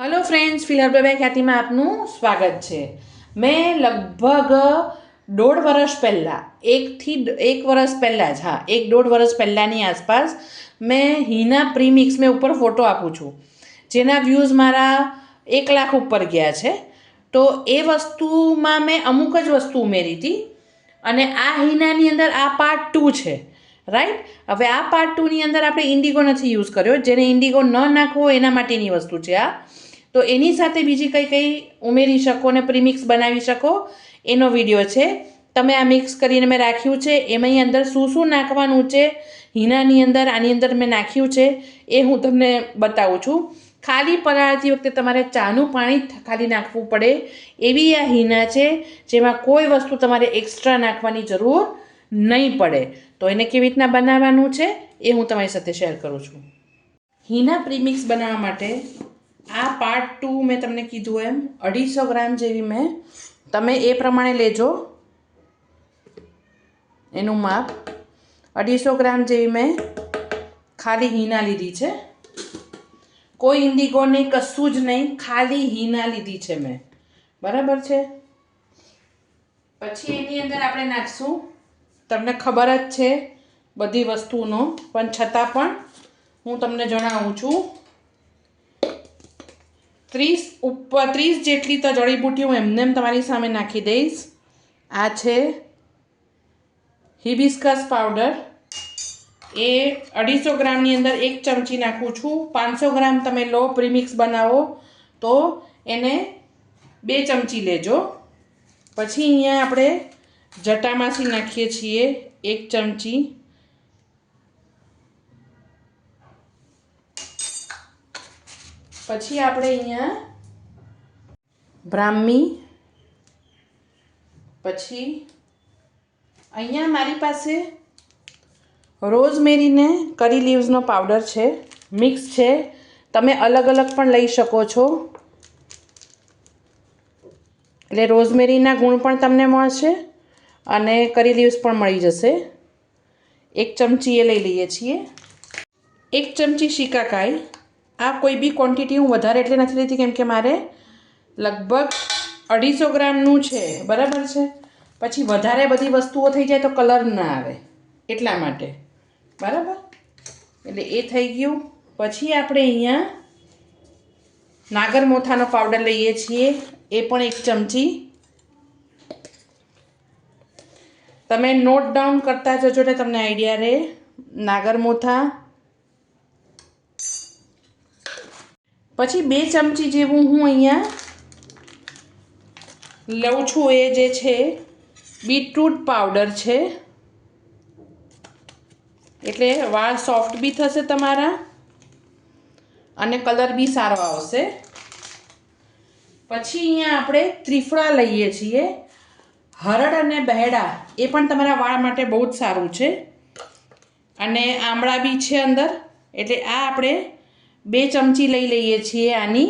Hello friends ફિલહાલ ખ્યાતિમાં આપનું સ્વાગત છે. મેં લગભગ દોઢ વર્ષ પહેલાં, એકથી એક વર્ષ પહેલાં જ, હા, એક દોઢ વર્ષ પહેલાંની આસપાસ મેં હિના પ્રીમિક્સ મેં ઉપર ફોટો આપું છું. જેના વ્યૂઝ મારા એક લાખ ઉપર ગયા છે. તો એ વસ્તુમાં મેં અમુક જ વસ્તુ ઉમેરી હતી અને આ હિનાની અંદર આ પાર્ટ ટુ છે. રાઈટ હવે આ પાર્ટ ટુની અંદર આપણે ઇન્ડિગો નથી યુઝ કર્યો. જેને ઇન્ડિગો ન નાખવો એના માટેની વસ્તુ છે આ. તો એની સાથે બીજી કઈ કઈ ઉમેરી શકો અને પ્રીમિક્સ બનાવી શકો, એનો વીડિયો છે. તમે આ મિક્સ કરીને મેં રાખ્યું છે. એમાં અહીં અંદર શું શું નાખવાનું છે, હિનાની અંદર આની અંદર મેં નાખ્યું છે, એ હું તમને બતાવું છું. ખાલી પલાળતી વખતે તમારે ચાનું પાણી ખાલી નાખવું પડે. એવી આ હિના છે, જેમાં કોઈ વસ્તુ તમારે એક્સ્ટ્રા નાખવાની જરૂર નહીં પડે. તો એને કેવી રીતના બનાવવાનું છે, એ હું તમારી સાથે શેર કરું છું. હિના પ્રીમિક્સ બનાવવા માટે આ પાર્ટ ટુ મેં તમને કીધું એમ. અઢીસો ગ્રામ જેવી મેં. તમે એ પ્રમાણે લેજો. એનું માપ. અઢીસો ગ્રામ જેવી મેં ખાલી હિના લીધી છે. કોઈ ઇન્ડિગો નહીં કશું જ નહીં, ખાલી હિના લીધી છે મેં. બરાબર છે? પછી એની અંદર આપણે નાખશું. તમને ખબર જ છે બધી વસ્તુનો. પણ છતાં પણ હું તમને જણાવું છું. ત્રીસ ઉપર, ત્રીસ જેટલી તો જડીબુટ્ટી હું એમને એમ તમારી સામે નાખી દઈશ. આ છે હિબિસ્કસ પાવડર એ અઢીસો ગ્રામની અંદર એક ચમચી નાખું છું. પાંચસો ગ્રામ તમે લો પ્રીમિક્સ બનાવો તો એને બે ચમચી લેજો. પછી અહીંયા આપણે જટામાસી નાખીએ છીએ એક ચમચી. પછી આપણે અહીંયા બ્રાહ્મી, પછી અહીંયા મારી પાસે રોઝમેરીને કરી લીવ્સનો પાવડર છે મિક્સ છે. તમે અલગ અલગ પણ લઈ શકો છો. એટલે રોઝમેરીના ગુણ પણ તમને મળશે અને કરી લીવ્સ પણ મળી જશે. એક ચમચી એ લઈ લઈએ છીએ. એક ચમચી શિકાકાઈ. આ કોઈ બી ક્વોન્ટિટી હું વધારે એટલે નથી લેતી કેમ કે મારે લગભગ અઢીસો ગ્રામનું છે બરાબર છે પછી વધારે બધી વસ્તુઓ થઈ જાય તો કલર ના આવે એટલા માટે, બરાબર? એટલે એ થઈ ગયું. પછી આપણે અહીંયા નાગરમોથાનો પાવડર લઈએ છીએ, એ પણ એક ચમચી. તમે નોટ ડાઉન કરતા જજો ને તમને આઈડિયા રહે નાગરમોથા પછી બે ચમચી જેવું હું અહીંયા લઉં છું એ જે છે બીટરૂટ પાવડર છે. એટલે વાળ સોફ્ટ બી થશે તમારા અને કલર બી સારો આવશે. પછી અહીંયા આપણે ત્રિફળા લઈએ છીએ. હરડ અને બહેડા એ પણ તમારા વાળ માટે બહુ જ સારું છે. અને આમળા બી છે અંદર. એટલે આ આપણે બે ચમચી લઈ લઈએ છીએ આની.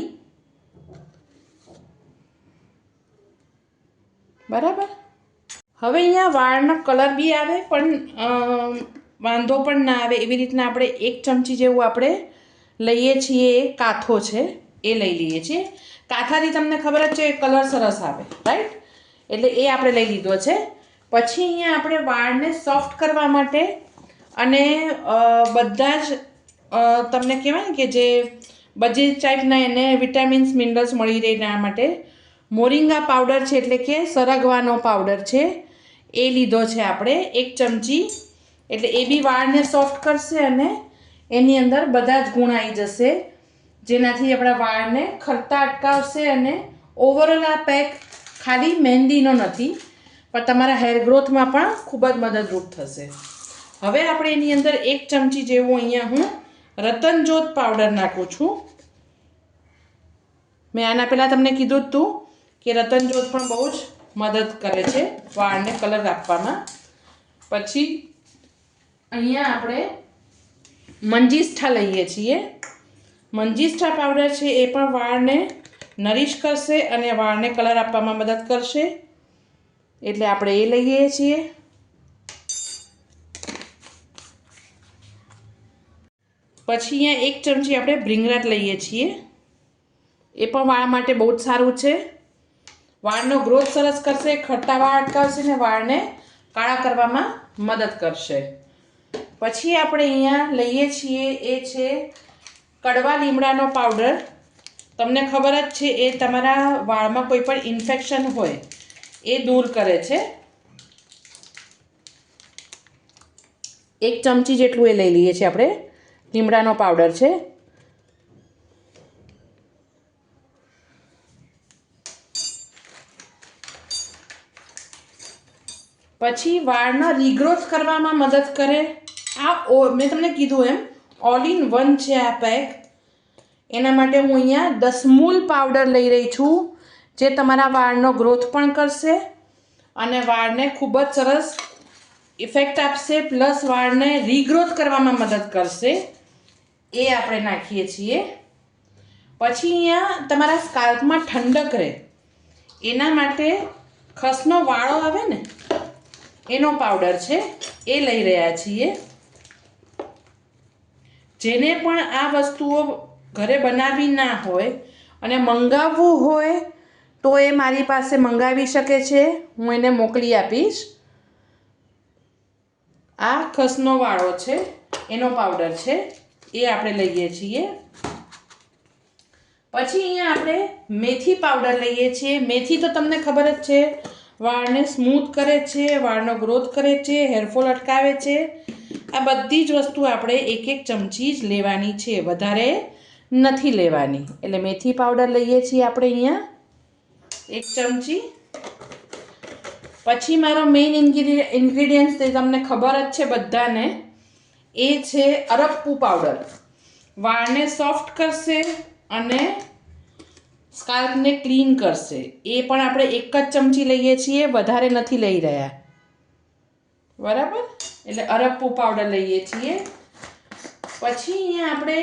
બરાબર? હવે અહીંયા વાળનો કલર બી આવે, પણ વાંધો પણ ના આવે. એવી રીતના આપણે એક ચમચી જેવું આપણે લઈએ છીએ, એ કાથો છે, એ લઈ લઈએ છીએ. કાથાથી તમને ખબર જ છે કલર સરસ આવે રાઈટ એટલે એ આપણે લઈ લીધો છે. પછી અહીંયા આપણે વાળને સોફ્ટ કરવા માટે અને બધા જ તમને કહેવાય ને કે જે બધી ટાઈપના એને વિટામિન્સ મિનરલ્સ મળી રહે એના માટે. મોરિંગા પાવડર છે એટલે કે સરગવાનો પાવડર છે. એ લીધો છે આપણે એક ચમચી. એટલે એ બી વાળને સોફ્ટ કરશે અને એની અંદર બધા જ ગુણ આવી જશે. જેનાથી આપણા વાળને ખરતા અટકાવશે અને ઓવરઓલ આ પેક ખાલી મહેંદીનો નથી, પણ તમારા હેર ગ્રોથમાં પણ ખૂબ જ મદદરૂપ થશે. હવે આપણે એની અંદર એક ચમચી જેવું અહીંયા હું રતનજોત પાવડર નાખું છું. મેં આના પહેલાં તમને કીધું હતું કે રતનજોત પણ બહુ જ મદદ કરે છે વાળને કલર આપવામાં. પછી અહીંયા આપણે મંજીષ્ઠા લઈએ છીએ. મંજીષ્ઠા પાવડર છે એ પણ વાળને નરીશ કરશે અને વાળને કલર આપવામાં મદદ કરશે. એટલે આપણે એ લઈએ છીએ. પછી અહીંયા એક ચમચી આપણે ભ્રીંગરાટ લઈએ છીએ. એ પણ વાળ માટે બહુ જ સારું છે. વાળનો ગ્રોથ સરસ કરશે ખટ્ટા વાળ અટકાવશે ને વાળને કાળા કરવામાં મદદ કરશે. પછી આપણે અહીંયા લઈએ છીએ, એ છે કડવા લીમડાનો પાવડર. તમને ખબર જ છે, એ તમારા વાળમાં કોઈ પણ ઇન્ફેક્શન હોય, એ દૂર કરે છે. એક ચમચી જેટલું એ લઈ લઈએ છીએ આપણે. લીમડાનો પાવડર છે. પછી વાળનો રીગ્રોથ કરવામાં મદદ કરે. આ ઓ- મેં તમને કીધું એમ ઓલ ઇન વન છે આ પેક એના માટે હું અહીંયા દસમૂલ પાવડર લઈ રહી છું, જે તમારા વાળનો ગ્રોથ પણ કરશે અને વાળને ખૂબ જ સરસ ઇફેક્ટ આપશે પ્લસ વાળને રીગ્રોથ કરવામાં મદદ કરશે. એ આપણે નાખીએ છીએ. પછી અહીંયા તમારા સ્કાલ્પમાં ઠંડક રહે. એના માટે ખસનો વાળો આવે ને, એનો પાવડર છે, એ લઈ રહ્યા છીએ. જેને પણ આ વસ્તુઓ ઘરે બનાવી ના હોય અને મંગાવવું હોય, તો એ મારી પાસે મંગાવી શકે છે. હું એને મોકલી આપીશ. આ ખસનો વાળો છે, એનો પાવડર છે. એ આપણે લઈએ છીએ. પછી અહીંયા આપણે મેથી પાવડર લઈએ છીએ. મેથી તો તમને ખબર જ છે, વાળને સ્મૂથ કરે છે, વાળનો ગ્રોથ કરે છે, હેરફોલ અટકાવે છે. આ બધી જ વસ્તુ આપણે એક એક ચમચી જ લેવાની છે. વધારે નથી લેવાની. એટલે મેથી પાવડર લઈએ છીએ આપણે અહીંયા. એક ચમચી. પછી મારો મેઇન ઇન્ગ્રીડિયન્ટ તે તમને ખબર જ છે બધાને. એ છે અરપ્પુ પાવડર વાળને સોફ્ટ કરશે અને સ્કાલ્પને ક્લીન કરશે. એ પણ આપણે એક જ ચમચી લઈએ છીએ, વધારે નથી લઈ રહ્યા. બરાબર? એટલે અરપ્પુ પાવડર લઈએ છીએ. પછી અહીંયા આપણે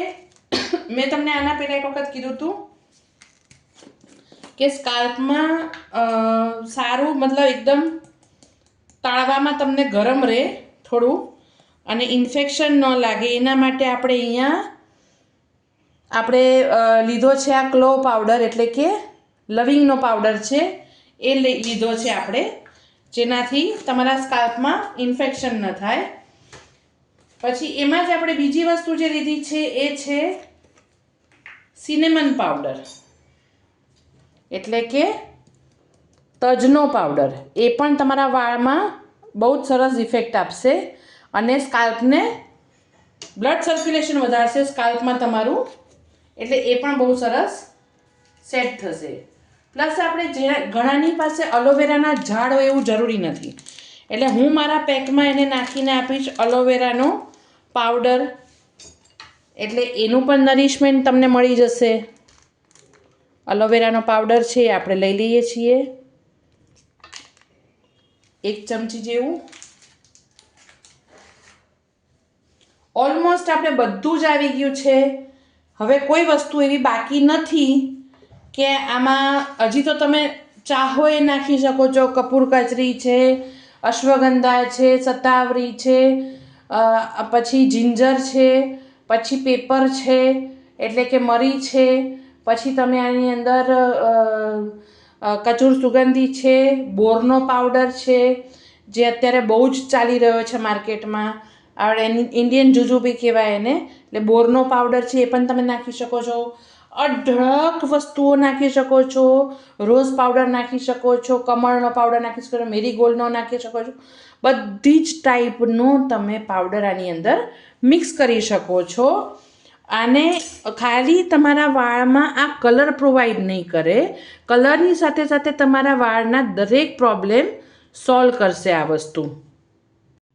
મેં તમને આના પહેલાં એક વખત કીધું હતું કે સ્કાલ્પમાં સારું, મતલબ એકદમ તાળવામાં તમને ગરમ રહે થોડું. અને ઇન્ફેક્શન ન લાગે. એના માટે આપણે અહીંયા આપણે લીધો છે આ ક્લો પાવડર એટલે કે લવિંગનો પાવડર છે. એ લીધો છે આપણે. જેનાથી તમારા સ્કાલ્પમાં ઇન્ફેક્શન ન થાય. પછી એમાં જ આપણે બીજી વસ્તુ જે લીધી છે એ છે સિનેમન પાવડર. એટલે કે તજનો પાવડર. એ પણ તમારા વાળમાં બહુ જ સરસ ઇફેક્ટ આપશે. અને સ્કાલ્પને બ્લડ સર્ક્યુલેશન વધારશે સ્કાલ્પમાં તમારું. એટલે એ પણ બહુ સરસ સેટ થશે. પ્લસ આપણે જે ઘણાની પાસે અલોવેરાના ઝાડ હોય એવું જરૂરી નથી. એટલે હું મારા પેકમાં એને નાખીને આપીશ અલોવેરાનો પાવડર. એટલે એનું પણ નરિશમેન્ટ તમને મળી જશે. અલોવેરાનો પાવડર છે આપણે લઈ લઈએ છીએ. એક ચમચી જેવું. ઓલમોસ્ટ આપણે બધું જ આવી ગયું છે. હવે કોઈ વસ્તુ એવી બાકી નથી કે આમાં હજી તો તમે ચાહો એ નાખી શકો છો. કપૂર કચરી છે, અશ્વગંધા છે સતાવરી છે પછી જિંજર છે, પછી પેપર છે, એટલે કે મરી છે, પછી તમે આની અંદર કચૂર સુગંધી છે, બોરનો પાવડર છે, જે અત્યારે બહુ જ ચાલી રહ્યો છે માર્કેટમાં. આપણે ઇન્ડિયન જુજુબી કહેવાય એને. એટલે બોરનો પાવડર છે એ પણ તમે નાખી શકો છો. અઢળક વસ્તુઓ નાખી શકો છો. રોઝ પાવડર નાખી શકો છો. કમળનો પાવડર નાખી શકો છો. મેરીગોલ્ડનો નાખી શકો છો. બધી જ ટાઈપનો તમે પાવડર આની અંદર મિક્સ કરી શકો છો. આને ખાલી તમારા વાળમાં આ કલર પ્રોવાઈડ નહીં કરે. કલરની સાથે સાથે તમારા વાળના દરેક પ્રોબ્લેમ સોલ્વ કરશે આ વસ્તુ.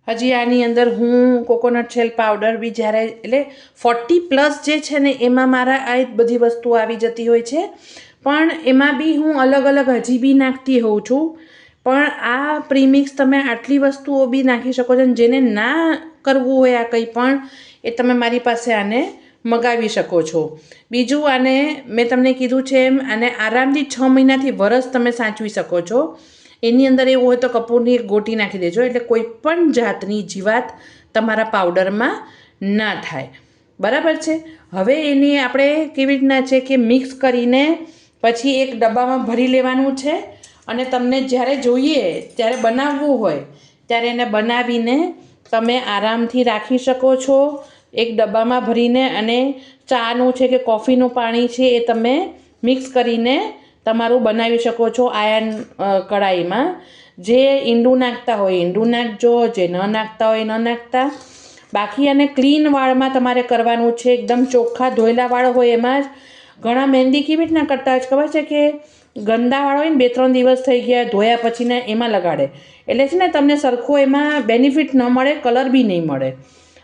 હજી આની અંદર હું કોકોનટ શેલ પાવડર બી જ્યારે, એટલે ફોર્ટી પ્લસ જે છે ને, એમાં મારા આ બધી વસ્તુઓ આવી જતી હોય છે. પણ એમાં બી હું અલગ અલગ હજી બી નાખતી હોઉં છું. પણ આ પ્રીમિક્સ તમે આટલી વસ્તુઓ બી નાખી શકો છો જેને ના કરવું હોય આ કંઈ પણ, એ તમે મારી પાસે આને મગાવી શકો છો. બીજું આને મેં તમને કીધું છે એમ, આને આરામથી છ મહિનાથી વરસ તમે સાચવી શકો છો. એની અંદર એવું હોય તો કપૂરની એક ગોટી નાખી દેજો, એટલે કોઈ પણ જાતની જીવાત તમારા પાવડરમાં ના થાય. બરાબર છે? હવે એની આપણે કેવી રીતના છે કે મિક્સ કરીને પછી એક ડબ્બામાં ભરી લેવાનું છે અને તમને જ્યારે જોઈએ, ત્યારે બનાવવું હોય, ત્યારે એને બનાવીને તમે આરામથી રાખી શકો છો. એક ડબ્બામાં ભરીને અને ચાનું છે કે કોફીનું પાણી છે એ તમે મિક્સ કરીને તમારું બનાવી શકો છો આયર્ન કડાઈમાં જે ઈંડું નાખતા હોય, ઈંડું નાખજો, જે ન નાખતા હોય ન નાખતા. બાકી અને ક્લીન વાળમાં તમારે કરવાનું છે, એકદમ ચોખ્ખા ધોયેલા વાળ હોય એમાં જ. ઘણા મહેંદી કેવી રીતના કરતા હોય ખબર છે કે ગંદા વાળ હોય ને બે ત્રણ દિવસ થઈ ગયા, ધોયા પછીને એમાં લગાડે. એટલે છે ને તમને સરખો એમાં બેનિફિટ ન મળે, કલર બી નહીં મળે.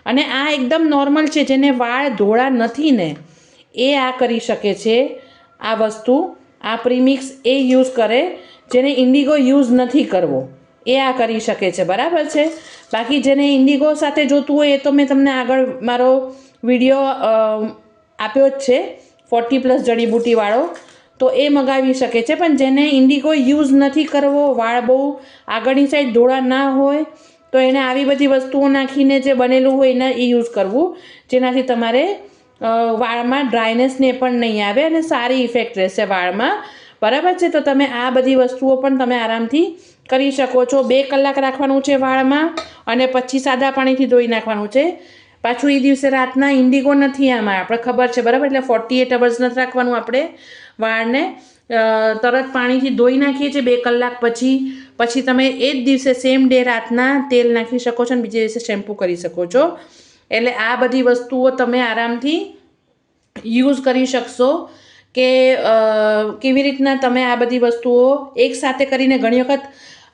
અને આ એકદમ નોર્મલ છે, જેને વાળ ધોળા નથી ને, એ આ કરી શકે છે આ વસ્તુ. આ પ્રીમિક્સ એ યુઝ કરે જેને ઇન્ડિગો યુઝ નથી કરવો. એ આ કરી શકે છે. બરાબર છે? બાકી જેને ઇન્ડિગો સાથે જોતું હોય એ તો મેં તમને આગળ મારો વીડિયો આપ્યો જ છે ફોર્ટી પ્લસ જડીબુટીવાળો તો એ મગાવી શકે છે. પણ જેને ઇન્ડિગો યુઝ નથી કરવો, વાળ બહુ આગળની સાઈડ ધોળા ના હોય, તો એને આવી બધી વસ્તુઓ નાખીને જે બનેલું હોય એના એ યુઝ કરવું. જેનાથી તમારે વાળમાં ડ્રાયનેસને પણ નહીં આવે અને સારી ઇફેક્ટ રહેશે વાળમાં. બરાબર છે? તો તમે આ બધી વસ્તુઓ પણ તમે આરામથી કરી શકો છો. બે કલાક રાખવાનું છે વાળમાં અને પછી સાદા પાણીથી ધોઈ નાખવાનું છે. પાછું એ દિવસે રાતના ઇન્ડિગો નથી આમાં, આપણે ખબર છે. બરાબર? એટલે ફોર્ટી એટ અવર્સ નથી રાખવાનું આપણે વાળને. તરત પાણીથી ધોઈ નાખીએ છીએ બે કલાક પછી. પછી તમે એ જ દિવસે સેમ ડે રાતના તેલ નાખી શકો છો અને બીજે દિવસે શેમ્પૂ કરી શકો છો. એટલે આ બધી વસ્તુઓ તમે આરામથી યુઝ કરી શકશો કે કેવી રીતના તમે આ બધી વસ્તુઓ એકસાથે કરીને ઘણી વખત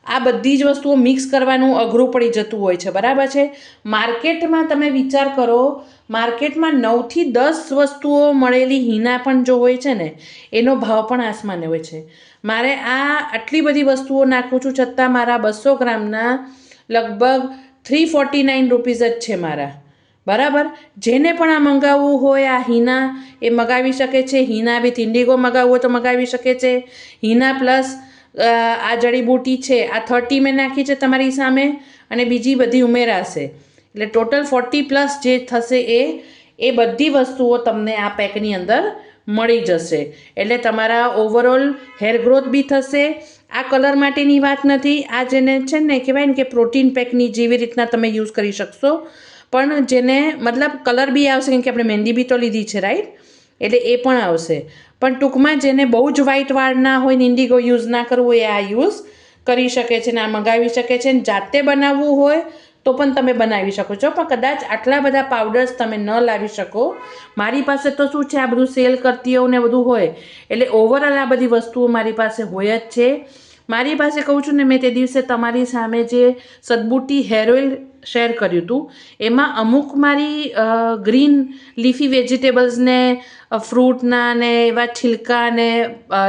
આ બધી જ વસ્તુઓ મિક્સ કરવાનું અઘરું પડી જતું હોય છે. બરાબર છે? માર્કેટમાં તમે વિચાર કરો, માર્કેટમાં નવથી દસ વસ્તુઓ મળેલી હિના પણ જો હોય છે ને, એનો ભાવ પણ આસમાને હોય છે. મારે આ આટલી બધી વસ્તુઓ નાખું છું છતાં મારા બસો ગ્રામના લગભગ થ્રી ફોર્ટી નાઇન રૂપીઝ જ છે મારા. બરાબર? જેને પણ આ મંગાવવું હોય, આ હિના એ મગાવી શકે છે. હિના વિથ ઇન્ડિગો મગાવવું હોય તો મગાવી શકે છે. હિના પ્લસ આ જડીબુટી છે, આ થર્ટી મેં નાખી છે તમારી સામે અને બીજી બધી ઉમેરાશે એટલે ટોટલ ફોર્ટી પ્લસ જે થશે એ એ બધી વસ્તુઓ તમને આ પેકની અંદર મળી જશે. એટલે તમારા ઓવરઓલ હેર ગ્રોથ બી થશે. આ કલર માટેની વાત નથી. આ જેને છે ને કહેવાય ને કે પ્રોટીન પેકની જેવી રીતના તમે યુઝ કરી શકશો. પણ જેને મતલબ કલર બી આવશે, કેમ કે આપણે મહેંદી બી તો લીધી છે રાઈટ એટલે એ પણ આવશે. પણ ટૂંકમાં જેને બહુ જ વ્હાઇટ વાળ ના હોય ને ઇન્ડિગો યુઝ ના કરવું એ આ યુઝ કરી શકે છે ને આ મંગાવી શકે છે ને જાતે બનાવવું હોય તો પણ તમે બનાવી શકો છો. પણ કદાચ આટલા બધા પાવડર્સ તમે ન લાવી શકો. મારી પાસે તો શું છે, આ બધું સેલ કરતી હોઉં ને બધું હોય. એટલે ઓવરઓલ આ બધી વસ્તુઓ મારી પાસે હોય જ છે. મારી પાસે કહું છું ને, મેં તે દિવસે તમારી સામે જે સદબુટી હેર ઓઇલ શેર કર્યું હતું. એમાં અમુક મારી ગ્રીન લીફી વેજીટેબલ્સને ફ્રૂટના ને એવા છિલકા ને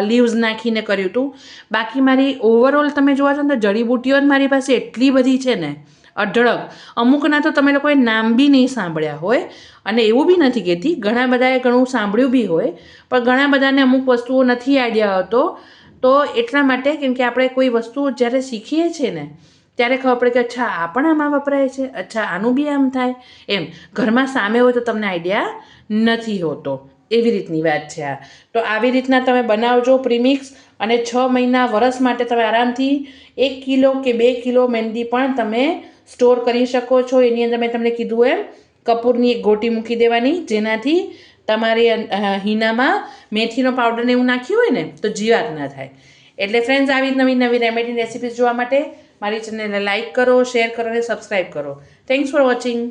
લીવ્સ નાખીને કર્યું હતું. બાકી મારી ઓવરઓલ તમે જોવા છો ને તો જડીબુટીઓ જ મારી પાસે એટલી બધી છે ને, અઢળક. અમુકના તો તમે લોકોએ નામ બી નહીં સાંભળ્યા હોય, અને એવું બી નથી કહેતી, ઘણા બધાએ ઘણું સાંભળ્યું બી હોય, પણ ઘણા બધાને અમુક વસ્તુઓ નથી આઈડિયા હતો તો એટલા માટે કેમ કે આપણે કોઈ વસ્તુ જ્યારે શીખીએ છીએ ને ત્યારે ખબર પડે કે, અચ્છા, આ પણ આમાં વપરાય છે? અચ્છા, આનું બી આમ થાય? એમ, ઘરમાં સામે હોય તો તમને આઈડિયા નથી હોતો. એવી રીતની વાત છે આ. તો આવી રીતના તમે બનાવજો પ્રીમિક્સ અને છ મહિના વરસ માટે તમે આરામથી એક કિલો કે બે કિલો મહેંદી પણ તમે સ્ટોર કરી શકો છો. એની અંદર મેં તમને કીધું એમ, કપૂરની એક ગોટી મૂકી દેવાની, જેનાથી તમારી હિનામાં મેથીનો પાવડરને એવું નાખ્યું હોય ને, તો જીવાત ના થાય. એટલે ફ્રેન્ડ્સ આવી નવી નવી રેમેડી રેસિપીઝ જોવા માટે મારી ચેનલને લાઇક કરો શેર કરો અને સબસ્ક્રાઈબ કરો. Thanks for watching